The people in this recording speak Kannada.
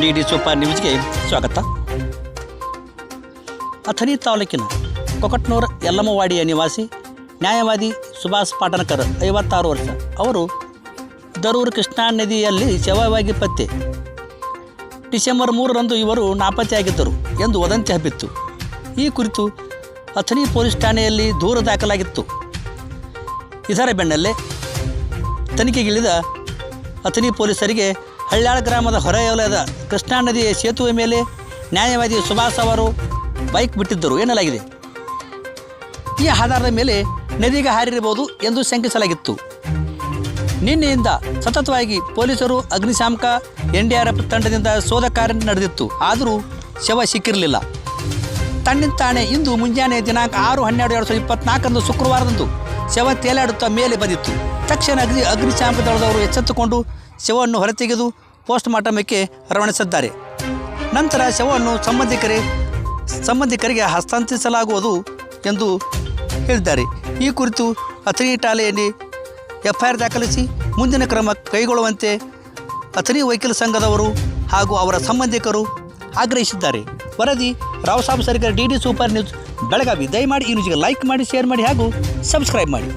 ಡಿ ಸೂಪರ್ ನ್ಯೂಸ್ಗೆ ಸ್ವಾಗತ. ಅಥಣಿ ತಾಲೂಕಿನ ಕೊಕಟ್ನೂರ ಯಲ್ಲಮ್ಮವಾಡಿಯ ನಿವಾಸಿ, ನ್ಯಾಯವಾದಿ ಸುಭಾಷ್ ಪಾಟನಕರ್ ಐವತ್ತಾರು ವರ್ಷ. ಅವರು ದರೂರು ಕೃಷ್ಣಾ ನದಿಯಲ್ಲಿ ಶವವಾಗಿ ಪತ್ತೆ. ಡಿಸೆಂಬರ್ ಮೂರರಂದು ಇವರು ನಾಪತ್ತೆಯಾಗಿದ್ದರು ಎಂದು ವದಂತಿ ಹಬ್ಬಿತ್ತು. ಈ ಕುರಿತು ಅಥಣಿ ಪೊಲೀಸ್ ಠಾಣೆಯಲ್ಲಿ ದೂರು ದಾಖಲಾಗಿತ್ತು. ಇದರ ಬೆನ್ನಲ್ಲೇ ತನಿಖೆಗಿಳಿದ ಅಥಣಿ ಪೊಲೀಸರಿಗೆ ಹಳ್ಯಾಳ ಗ್ರಾಮದ ಹೊರವಲಯದ ಕೃಷ್ಣಾ ನದಿಯ ಸೇತುವೆ ಮೇಲೆ ನ್ಯಾಯವಾದಿ ಸುಭಾಷ್ ಅವರು ಬೈಕ್ ಬಿಟ್ಟಿದ್ದರು ಎನ್ನಲಾಗಿದೆ. ಈ ಆಧಾರದ ಮೇಲೆ ನದಿಗೆ ಹಾರಿರಬಹುದು ಎಂದು ಶಂಕಿಸಲಾಗಿತ್ತು. ನಿನ್ನೆಯಿಂದ ಸತತವಾಗಿ ಪೊಲೀಸರು ಅಗ್ನಿಶಾಮಕ ಎನ್ ಡಿ ಆರ್ ಎಫ್ ತಂಡದಿಂದ ಶೋಧ ಕಾರ್ಯ ನಡೆದಿತ್ತು. ಆದರೂ ಶವ ಸಿಕ್ಕಿರಲಿಲ್ಲ. ತಣ್ಣಿನ ತಾಣೆ ಇಂದು ಮುಂಜಾನೆ ದಿನಾಂಕ ಆರು ಹನ್ನೆರಡು ಎರಡು ಸಾವಿರದ ಇಪ್ಪತ್ನಾಲ್ಕರಂದು ಶುಕ್ರವಾರದಂದು ಶವ ತೇಲಾಡುತ್ತಾ ಮೇಲೆ ಬಂದಿತ್ತು. ತಕ್ಷಣ ಅಗ್ನಿ ಅಗ್ನಿಶಾಮಕ ದಳದವರು ಎಚ್ಚೆತ್ತುಕೊಂಡು ಶವವನ್ನು ಹೊರತೆಗೆದು ಪೋಸ್ಟ್ ಮಾರ್ಟಮಕ್ಕೆ ರವಾನಿಸಿದ್ದಾರೆ. ನಂತರ ಶವವನ್ನು ಸಂಬಂಧಿಕರೇ, ಸಂಬಂಧಿಕರಿಗೆ ಹಸ್ತಾಂತರಿಸಲಾಗುವುದು ಎಂದು ಹೇಳಿದ್ದಾರೆ. ಈ ಕುರಿತು ಅಥಣಿ ಠಾಣೆಯಲ್ಲಿ ಎಫ್ಐಆರ್ ದಾಖಲಿಸಿ ಮುಂದಿನ ಕ್ರಮ ಕೈಗೊಳ್ಳುವಂತೆ ಅಥಣಿ ವಕೀಲ ಸಂಘದವರು ಹಾಗೂ ಅವರ ಸಂಬಂಧಿಕರು ಆಗ್ರಹಿಸಿದ್ದಾರೆ. ವರದಿ ರಾವ್ ಸಾಬ್ ಸರ್ಕಾರ D D super news Belagavi. ದಯಮಾಡಿ ಈ ನ್ಯೂಸ್ಗೆ ಲೈಕ್ ಮಾಡಿ, ಶೇರ್ ಮಾಡಿ ಹಾಗೂ ಸಬ್ಸ್ಕ್ರೈಬ್ ಮಾಡಿ.